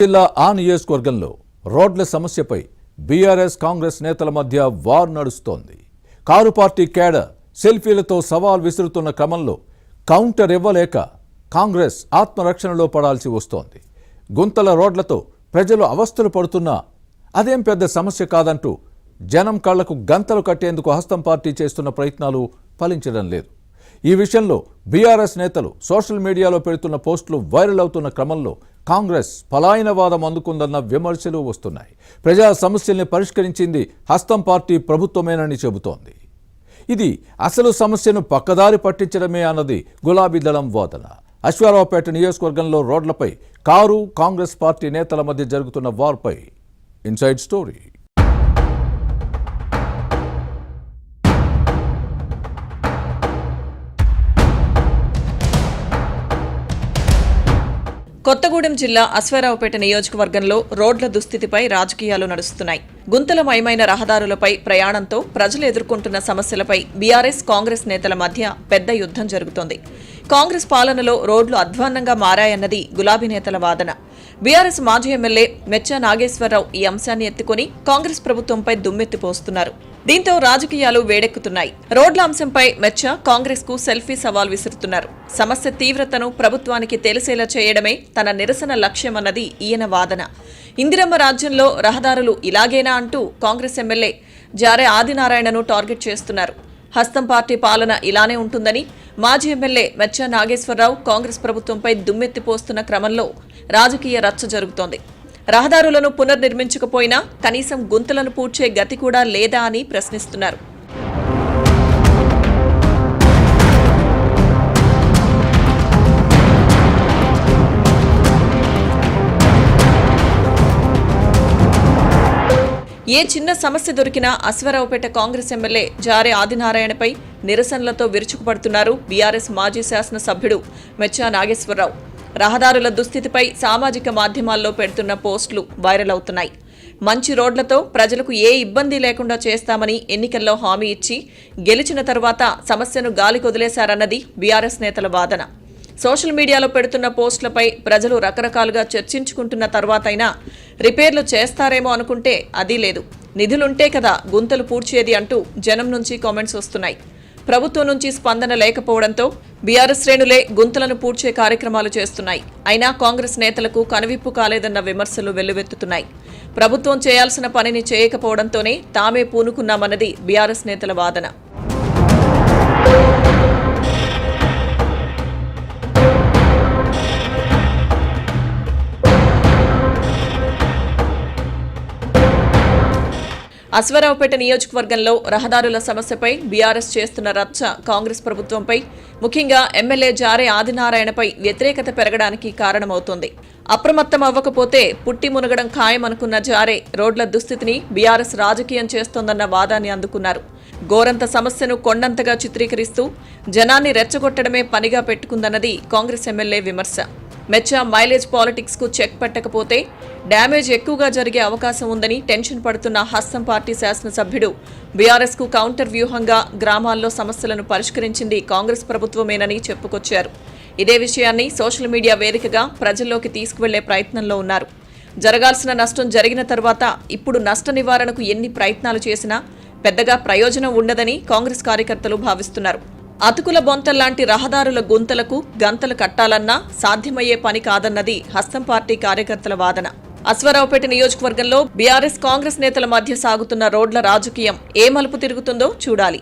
జిల్లా ఆ నియోజకవర్గంలో రోడ్ల సమస్యపై బీఆర్ఎస్ కాంగ్రెస్ నేతల మధ్య వార్ నడుస్తోంది. కారు పార్టీ కేడర్ సెల్ఫీలతో సవాల్ విసురుతున్న క్రమంలో కౌంటర్ ఇవ్వలేక కాంగ్రెస్ ఆత్మరక్షణలో పడాల్సి వస్తోంది. గుంతల రోడ్లతో ప్రజలు అవస్థలు పడుతున్నా అదేం పెద్ద సమస్య కాదంటూ జనం కళ్ళకు గంతలు కట్టేందుకు హస్తం పార్టీ చేస్తున్న ప్రయత్నాలు ఫలించడం లేదు. ఈ విషయంలో బీఆర్ఎస్ నేతలు సోషల్ మీడియాలో పెడుతున్న పోస్టులు వైరల్ అవుతున్న క్రమంలో కాంగ్రెస్ పలాయనవాదం అందుకుందన్న విమర్శలు వస్తున్నాయి. ప్రజా సమస్యల్ని పరిష్కరించింది హస్తం పార్టీ ప్రభుత్వమేనని చెబుతోంది. ఇది అసలు సమస్యను పక్కదారి పట్టించడమే అన్నది గులాబీ దళం వాదన. అశ్వారావుపేట నియోజకవర్గంలో రోడ్లపై కారు కాంగ్రెస్ పార్టీ నేతల మధ్య జరుగుతున్న వార్పై ఇన్సైడ్ స్టోరీ. కొత్తగూడెం జిల్లా అశ్వారావుపేట నియోజకవర్గంలో రోడ్ల దుస్థితిపై రాజకీయాలు నడుస్తున్నాయి. గుంతలమయమైన రహదారులపై ప్రయాణంతో ప్రజలు ఎదుర్కొంటున్న సమస్యలపై బీఆర్ఎస్ కాంగ్రెస్ నేతల మధ్య పెద్ద యుద్ధం జరుగుతోంది. కాంగ్రెస్ పాలనలో రోడ్లు అధ్వాన్నంగా మారాయన్నది గులాబీ నేతల వాదన. బీఆర్ఎస్ మాజీ ఎమ్మెల్యే మెచ్చ నాగేశ్వరరావు ఈ అంశాన్ని ఎత్తుకుని కాంగ్రెస్ ప్రభుత్వంపై దుమ్మెత్తిపోస్తున్నారు. దీంతో రాజకీయాలు వేడెక్కుతున్నాయి. రోడ్ల అంశంపై మెచ్చ కాంగ్రెస్కు సెల్ఫీ సవాల్ విసురుతున్నారు. సమస్య తీవ్రతను ప్రభుత్వానికి తెలిసేలా చేయడమే తన నిరసన లక్ష్యమన్నది ఈయన వాదన. ఇందిరమ్మ రాజ్యంలో రహదారులు ఇలాగేనా అంటూ కాంగ్రెస్ ఎమ్మెల్యే జారే ఆదినారాయణను టార్గెట్ చేస్తున్నారు. హస్తం పార్టీ పాలన ఇలానే ఉంటుందని మాజీ ఎమ్మెల్యే మెచ్చ నాగేశ్వరరావు కాంగ్రెస్ ప్రభుత్వంపై దుమ్మెత్తిపోస్తున్న క్రమంలో రాజకీయ రచ్చ జరుగుతోంది. రహదారులను పునర్నిర్మించకపోయినా కనీసం గుంతలను పూడ్చే గతి కూడా లేదా అని ప్రశ్నిస్తున్నారు. ఏ చిన్న సమస్య దొరికినా అశ్వరావుపేట కాంగ్రెస్ ఎమ్మెల్యే జారే ఆదినారాయణపై నిరసనలతో విరుచుకుపడుతున్నారు బీఆర్ఎస్ మాజీ శాసనసభ్యుడు మెచ్చా నాగేశ్వరరావు. రహదారుల దుస్థితిపై సామాజిక మాధ్యమాల్లో పెడుతున్న పోస్టులు వైరల్ అవుతున్నాయి. మంచి రోడ్లతో ప్రజలకు ఏ ఇబ్బంది లేకుండా చేస్తామని ఎన్నికల్లో హామీ ఇచ్చి గెలిచిన తర్వాత సమస్యను గాలికొదిలేశారన్నది బీఆర్ఎస్ నేతల వాదన. సోషల్ మీడియాలో పెడుతున్న పోస్టులపై ప్రజలు రకరకాలుగా చర్చించుకుంటున్న తర్వాతైనా రిపేర్లు చేస్తారేమో అనుకుంటే అది లేదు. నిధులుంటే కదా గుంతలు పూడ్చేది అంటూ జనం నుంచి కామెంట్స్ వస్తున్నాయి. ప్రభుత్వం నుంచి స్పందన లేకపోవడంతో బీఆర్ఎస్ శ్రేణులే గుంతలను పూడ్చే కార్యక్రమాలు చేస్తున్నాయి. అయినా కాంగ్రెస్ నేతలకు కనువిప్పు కాలేదన్న విమర్శలు వెల్లువెత్తుతున్నాయి. ప్రభుత్వం చేయాల్సిన పనిని చేయకపోవడంతోనే తామే పూనుకున్నామన్నది బీఆర్ఎస్ నేతల వాదన. అశ్వరావుపేట నియోజకవర్గంలో రహదారుల సమస్యపై బీఆర్ఎస్ చేస్తున్న రచ్చ కాంగ్రెస్ ప్రభుత్వంపై ముఖ్యంగా ఎమ్మెల్యే జారే ఆదినారాయణపై వ్యతిరేకత పెరగడానికి కారణమవుతోంది. అప్రమత్తం అవ్వకపోతే పుట్టి మునగడం ఖాయమనుకున్న జారే రోడ్ల దుస్థితిని బీఆర్ఎస్ రాజకీయం చేస్తోందన్న వాదాన్ని అందుకున్నారు. గోరంత సమస్యను కొండంతగా చిత్రీకరిస్తూ జనాన్ని రెచ్చగొట్టడమే పనిగా పెట్టుకుందన్నది కాంగ్రెస్ ఎమ్మెల్యే విమర్శ. మెచ్చా మైలేజ్ పాలిటిక్స్కు చెక్ పెట్టకపోతే డ్యామేజ్ ఎక్కువగా జరిగే అవకాశం ఉందని టెన్షన్ పడుతున్న హస్తం పార్టీ శాసనసభ్యుడు బీఆర్ఎస్కు కౌంటర్ వ్యూహంగా గ్రామాల్లో సమస్యలను పరిష్కరించింది కాంగ్రెస్ ప్రభుత్వమేనని చెప్పుకొచ్చారు. ఇదే విషయాన్ని సోషల్ మీడియా వేదికగా ప్రజల్లోకి తీసుకువెళ్ళే ప్రయత్నంలో ఉన్నారు. జరగాల్సిన నష్టం జరిగిన తర్వాత ఇప్పుడు నష్ట నివారణకు ఎన్ని ప్రయత్నాలు చేసినా పెద్దగా ప్రయోజనం ఉండదని కాంగ్రెస్ కార్యకర్తలు భావిస్తున్నారు. అతుకుల బొంతల్లాంటి రహదారుల గుంతలకు గంతలు కట్టాలన్నా సాధ్యమయ్యే పని కాదన్నది హస్తం పార్టీ కార్యకర్తల వాదన. అశ్వరావుపేట నియోజకవర్గంలో బీఆర్ఎస్ కాంగ్రెస్ నేతల మధ్య సాగుతున్న రోడ్ల రాజకీయం ఏ మలుపు తిరుగుతుందో చూడాలి.